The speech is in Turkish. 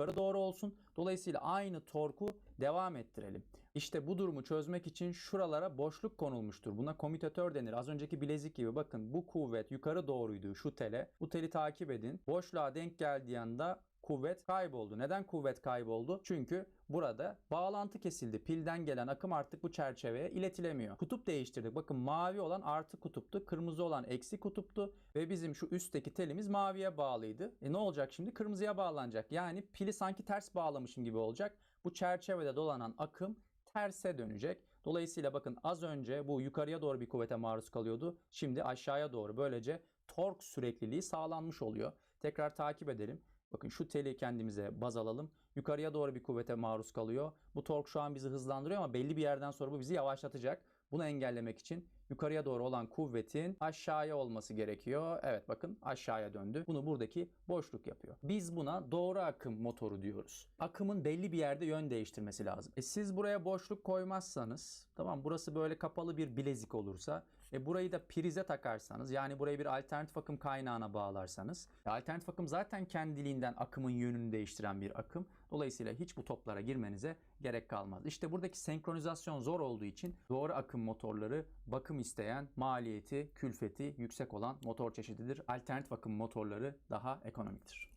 yukarı doğru olsun. Dolayısıyla aynı torku devam ettirelim. İşte bu durumu çözmek için şuralara boşluk konulmuştur. Buna komütatör denir. Az önceki bilezik gibi bakın bu kuvvet yukarı doğruydu şu tele. Bu teli takip edin. Boşluğa denk geldiği anda kuvvet kayboldu. Neden kuvvet kayboldu? Çünkü burada bağlantı kesildi. Pilden gelen akım artık bu çerçeveye iletilemiyor. Kutup değiştirdik. Bakın mavi olan artı kutuptu. Kırmızı olan eksi kutuptu. Ve bizim şu üstteki telimiz maviye bağlıydı. E ne olacak şimdi? Kırmızıya bağlanacak. Yani pili sanki ters bağlamışım gibi olacak. Bu çerçevede dolanan akım terse dönecek. Dolayısıyla bakın az önce bu yukarıya doğru bir kuvvete maruz kalıyordu. Şimdi aşağıya doğru böylece tork sürekliliği sağlanmış oluyor. Tekrar takip edelim. Bakın şu teli kendimize baz alalım. Yukarıya doğru bir kuvvete maruz kalıyor. Bu tork şu an bizi hızlandırıyor ama belli bir yerden sonra bu bizi yavaşlatacak. Bunu engellemek için yukarıya doğru olan kuvvetin aşağıya olması gerekiyor. Evet bakın aşağıya döndü. Bunu buradaki boşluk yapıyor. Biz buna doğru akım motoru diyoruz. Akımın belli bir yerde yön değiştirmesi lazım. E siz buraya boşluk koymazsanız tamam burası böyle kapalı bir bilezik olursa e burayı da prize takarsanız yani burayı bir alternatif akım kaynağına bağlarsanız e alternatif akım zaten kendiliğinden akımın yönünü değiştiren bir akım. Dolayısıyla hiç bu toplara girmenize gerek kalmaz. İşte buradaki senkronizasyon zor olduğu için doğru akım motorları bakım isteyen, maliyeti, külfeti yüksek olan motor çeşididir. Alternatif akım motorları daha ekonomiktir.